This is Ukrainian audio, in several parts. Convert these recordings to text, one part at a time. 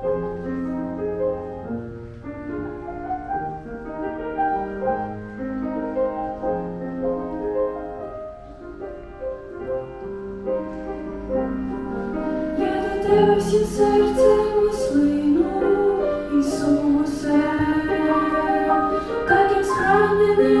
Тебе всім серцем ослину, Ісусе, так як схранений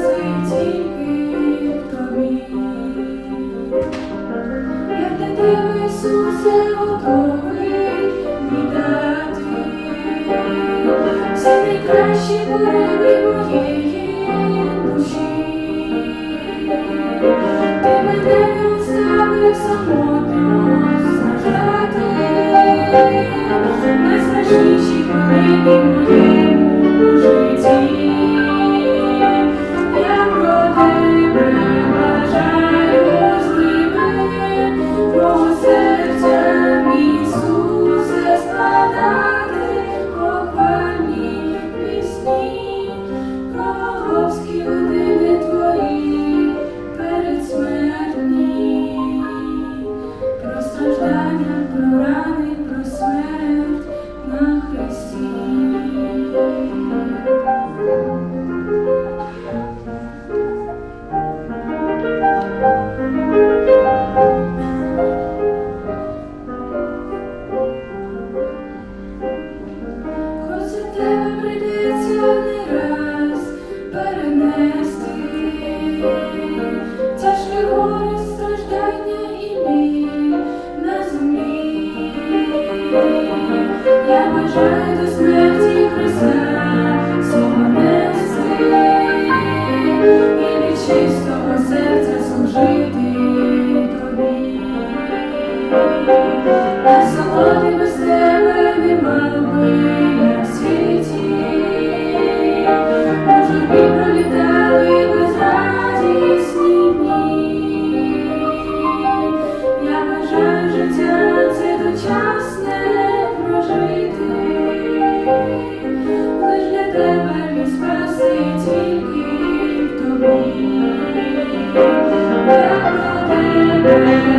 Найкращі пориви моєї душі, ти мене не оставив самого.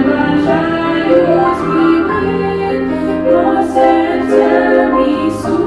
Бажаю співи, бо серця мій сум.